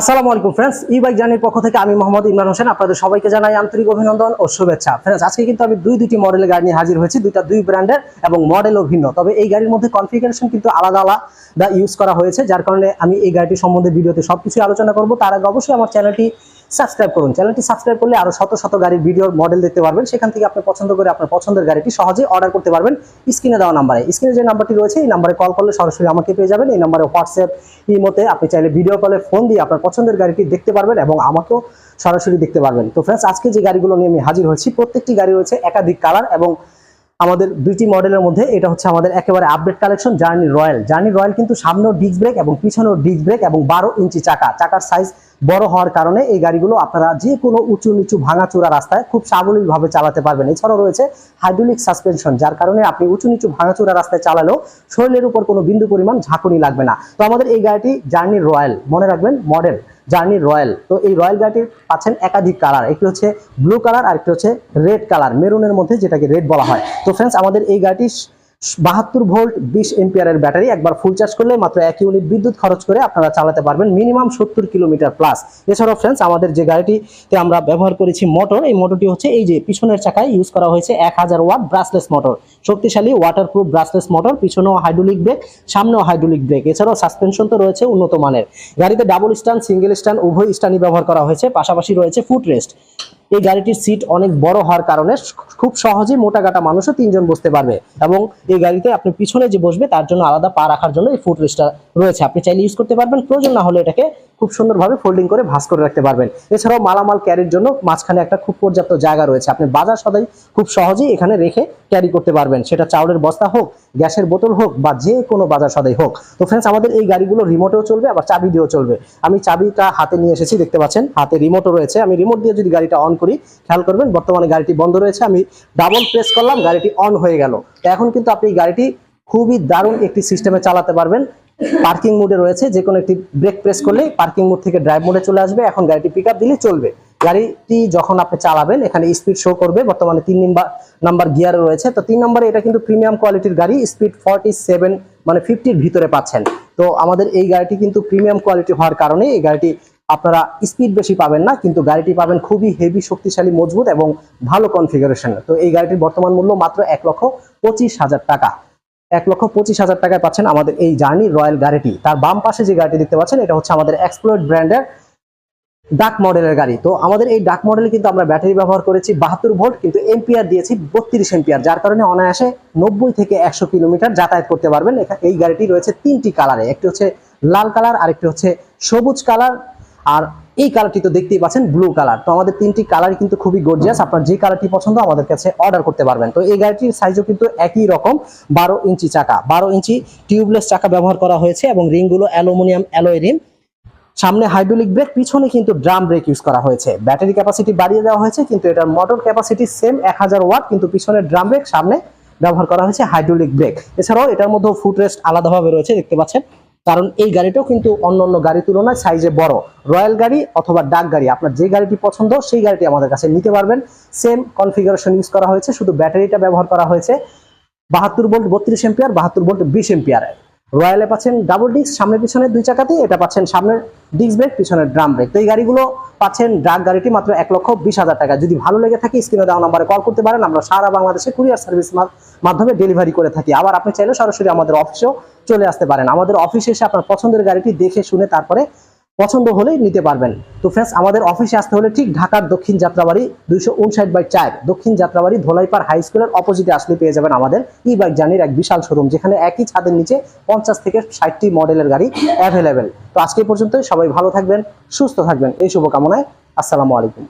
আসসালামু আলাইকুম ফ্রেন্ডস ই বাইক জার্নির পক্ষ থেকে আমি মোহাম্মদ ইমরান হোসেন আপনাদের সবাইকে জানাই আন্তরিক অভিনন্দন ও শুভেচ্ছা। ফ্রেন্ডস আজকে কিন্তু আমি দুই দুটি মডেল গাড়ি নিয়ে হাজির হয়েছি, দুইটা দুই ব্র্যান্ডের এবং মডেলও ভিন্ন। তবে এই গাড়ির মধ্যে কনফিগারেশন কিন্তু আলাদা আলাদা ইউজ করা হয়েছে, যার কারণে আমি এই গাড়িটি সম্বন্ধে ভিডিওতে সবকিছু আলোচনা করব। তার আগে অবশ্যই আমার চ্যানেলটি সাবস্ক্রাইব করুন। চ্যানেলটি সাবস্ক্রাইব করলে আরও শত শত গাড়ির ভিডিওর মডেল দেখতে পারবেন। সেখান থেকে আপনি পছন্দ করে আপনার পছন্দের গাড়িটি সহজে অর্ডার করতে পারবেন স্ক্রিনে দেওয়া নাম্বারে স্ক্রিনে যে নাম্বারটি রয়েছে, এই নাম্বারে কল করলে সরাসরি আমাকে পেয়ে যাবেন। এই নাম্বারে হোয়াটসঅ্যাপ ইমোতে আপনি চাইলে ভিডিও কলে ফোন দিয়ে আপনার পছন্দের গাড়িটি দেখতে পারবেন এবং আমাকেও সরাসরি দেখতে পারবেন। তো ফ্রেন্ডস আজকে যে গাড়িগুলো নিয়ে আমি হাজির হয়েছি, প্রত্যেকটি গাড়ি রয়েছে একাধিক কালার এবং আমাদের দুইটি মডেলের মধ্যে এটা হচ্ছে আমাদের একেবারে update collection journey royal journey royal কিন্তু সামনেও ডিস্ক ব্রেক এবং পিছনেও ডিস্ক ব্রেক এবং বারো ইঞ্চি চাকা। চাকার সাইজ বড় হওয়ার কারণে এই গাড়িগুলো আপনারা যে কোনো উঁচু নিচু ভাঙাচোরা রাস্তায় খুব সাবলীলভাবে চালাতে পারবেন। এছাড়াও রয়েছে হাইড্রোলিক সাসপেনশন যার কারণে আপনি উঁচু নিচু ভাঙাচোরা রাস্তায় চালালেও শরীরের উপর কোনো বিন্দু পরিমাণ ঝাঁকুনি লাগবে না। তো আমাদের এই গাড়িটি জার্নি রয়্যাল মনে রাখবেন মডেল জার্নি রয়্যাল। তো এই রয়্যাল গাড়িটির পাচ্ছেন একাধিক কালার। একটি হচ্ছে ব্লু কালার আর একটি হচ্ছে রেড কালার, মেরুনের মধ্যে যেটাকে রেড বলা হয়। তো ফ্রেন্ডস আমাদের এই গাড়িটি বাহাত্তর ভোল্ট, বিশ এম্পিয়ারের ব্যাটারি, একবার ফুল চার্জ করলে মাত্র এক ইউনিট বিদ্যুৎ খরচ করে আপনারা চালাতে পারবেন মিনিমাম সত্তর কিলোমিটার প্লাস এছাড়াও ফ্রেন্ডস আমাদের যে গাড়িটিতে আমরা ব্যবহার করেছি মোটর এই মোটরটি হচ্ছে এই যে পিছনের চাকায় ইউজ করা হয়েছে এক হাজার ওয়াট ব্রাসলেস মোটর শক্তিশালী ওয়াটারপ্রুফ ব্রাসলেস মোটর পিছনেও হাইড্রোলিক ব্রেক সামনেও হাইড্রোলিক ব্রেক এছাড়াও সাসপেনশন তো রয়েছে উন্নত মানের। গাড়িতে ডাবল স্ট্যান্ড সিঙ্গেল স্ট্যান্ড উভয় স্ট্যান্ডই ব্যবহার করা হয়েছে, পাশাপাশি রয়েছে ফুট রেস্ট এই গাড়িটির সিট অনেক বড় হওয়ার কারণে খুব সহজেই মোটা কাটা মানুষও তিনজন বসতে পারবে এবং এই গাড়িতে আপনি পিছনে যে বসবে তার জন্য আলাদা পা রাখার জন্য এই ফুট রেস্টটা রয়েছে। আপনি চাইলে ইউজ করতে পারবেন। প্রয়োজন না হলে এটাকে খুব সুন্দরভাবে ফোল্ডিং করে ভাঁজ করে রাখতে পারবেন। এছাড়াও মালামাল ক্যারির জন্য মাঝখানে একটা খুব পর্যাপ্ত জায়গা রয়েছে। আপনি বাজার সদাই খুব সহজেই এখানে রেখে ক্যারি করতে পারবেন। সেটা চাউলের বস্তা হোক গ্যাসের বোতল হোক বা যে কোনো বাজার সদাই হোক। তো ফ্রেন্ডস আমাদের এই গাড়িগুলো রিমোটেও চলবে, আবার চাবি দিয়েও চলবে। আমি চাবিটা হাতে নিয়ে এসেছি, দেখতে পাচ্ছেন, হাতে রিমোটও রয়েছে। আমি রিমোট দিয়ে যদি গাড়িটা অন করি, খেয়াল করবেন, বর্তমানে গাড়িটি বন্ধ রয়েছে। আমি ডাবল প্রেস করলাম, গাড়িটি অন হয়ে গেল। এখন কিন্তু আপনি গাড়িটি খুবই দারুণ একটি সিস্টেমে চালাতে পারবেন। পার্কিং মোডে রয়েছে যে কোনো একটি ব্রেক প্রেস করলে পার্কিং মোড থেকে ড্রাইভ মোডে চলে আসবে। এখন গাড়িটি পিক দিলে চলবে। গাড়িটি যখন আপনি চালাবেন, এখানে স্পিড শো করবে, বর্তমানে তিন নাম্বার নাম্বার গিয়ারে রয়েছে। তো তিন নম্বরে এটা কিন্তু প্রিমিয়াম কোয়ালিটির গাড়ি স্পিড ফর্টি সেভেন মানে ফিফটির ভিতরে পাচ্ছেন। তো আমাদের এই গাড়িটি কিন্তু প্রিমিয়াম কোয়ালিটি হওয়ার কারণে এই গাড়িটি আপনারা স্পিড বেশি পাবেন না, কিন্তু গাড়িটি পাবেন খুবই হেভি শক্তিশালী, মজবুত এবং ভালো কনফিগারেশন তো এই গাড়িটির বর্তমান মূল্য মাত্র এক লক্ষ পঁচিশ হাজার টাকা। এক লক্ষ পঁচিশ হাজার টাকায় পাচ্ছেন আমাদের এই জার্নি রয়্যাল গাড়িটি। তার বাম পাশে যে গাড়িটি দেখতে পাচ্ছেন, এটা হচ্ছে আমাদের এক্সপ্লোর ব্র্যান্ডের ডাক মডেলের গাড়ি। তো আমাদের এই ডাক মডেলে কিন্তু আমরা ব্যাটারি ব্যবহার করেছি বাহাত্তর ভোল্ট, কিন্তু এম্পিয়ার দিয়েছি বত্রিশ এম্পিয়ার যার কারণে অনায়াসে নব্বই থেকে একশো কিলোমিটার যাতায়াত করতে পারবেন। এই গাড়িটি রয়েছে তিনটি কালারে, একটি হচ্ছে লাল কালার, আরেকটি হচ্ছে সবুজ কালার। আর এই কালারটি তো দেখতেই পাচ্ছেন ব্লু কালার। তো আমাদের তিনটি কালারই কিন্তু খুবই গর্জিয়াস আপনার যে কালারটি পছন্দ আমাদের কাছে অর্ডার করতে পারবেন। তো এই গাড়িটির সাইজও কিন্তু একই রকম, বারো ইঞ্চি চাকা। বারো ইঞ্চি টিউবলেস চাকা ব্যবহার করা হয়েছে এবং রিংগুলো অ্যালুমিনিয়াম অ্যালোয় রিম সামনে হাইড্রোলিক ব্রেক পিছনে কিন্তু ড্রাম ব্রেক ইউজ করা হয়েছে। ব্যাটারি ক্যাপাসিটি বাড়িয়ে দেওয়া হয়েছে, কিন্তু এটার মোটর ক্যাপাসিটি সেম এক হাজার ওয়াট কিন্তু পিছনে ড্রাম ব্রেক সামনে ব্যবহার করা হয়েছে হাইড্রোলিক ব্রেক এছাড়াও এটার মধ্যেও ফুট রেস্ট আলাদাভাবে রয়েছে, দেখতে পাচ্ছেন। কারণ এই গাড়িটাও কিন্তু অন্যান্য গাড়ির তুলনায় সাইজে বড়। রয়্যাল গাড়ি অথবা ডাক গাড়ি, আপনার যে গাড়িটি পছন্দ, সেই গাড়িটি আমাদের কাছে নিতে পারবেন। সেম কনফিগারেশন ইউজ করা হয়েছে, শুধু ব্যাটারিটা ব্যবহার করা হয়েছে। বাহাত্তর ভোল্ট বত্রিশ এম্পিয়ার বাহাত্তর ভোল্ট বিশ এম্পিয়ার রয়্যালে পাচ্ছেন ডাবল ডিস্ক সামনে পিছনে দুই চাকাতে, এটা পাচ্ছেন সামনের ডিস্ক ব্রেক পিছনের ড্রাম ব্রেক তো এই গাড়িগুলো পাচ্ছেন ড্রাগ গাড়িটি মাত্র এক লক্ষ বিশ হাজার টাকা। যদি ভালো লেগে থাকে, স্ক্রিনে দেওয়া নাম্বারে কল করতে পারেন। আমরা সারা বাংলাদেশে কুরিয়ার সার্ভিস মাধ্যমে ডেলিভারি করে থাকি। আবার আপনি চাইলে সরাসরি আমাদের অফিসেও চলে আসতে পারেন। আমাদের অফিসে এসে আপনার পছন্দের গাড়িটি দেখে, শুনে, তারপরে পছন্দ হলেই নিতে পারবেন। তো ফ্রেন্ডস আমাদের অফিসে আসতে হলে ঠিক ঢাকার দক্ষিণ যাত্রাবাড়ি দুইশো উনষাট বাই চার, দক্ষিণ যাত্রাবাড়ি ধোলাইপাড় হাই স্কুলের অপোজিটে আসলে পেয়ে যাবেন আমাদের ই বাইক জার্নির এক বিশাল শোরুম যেখানে একই ছাদের নিচে পঞ্চাশ থেকে ষাটটি মডেলের গাড়ি অ্যাভেলেবেল তো আজকে পর্যন্ত সবাই ভালো থাকবেন, সুস্থ থাকবেন, এই শুভকামনায়, আসসালামু আলাইকুম।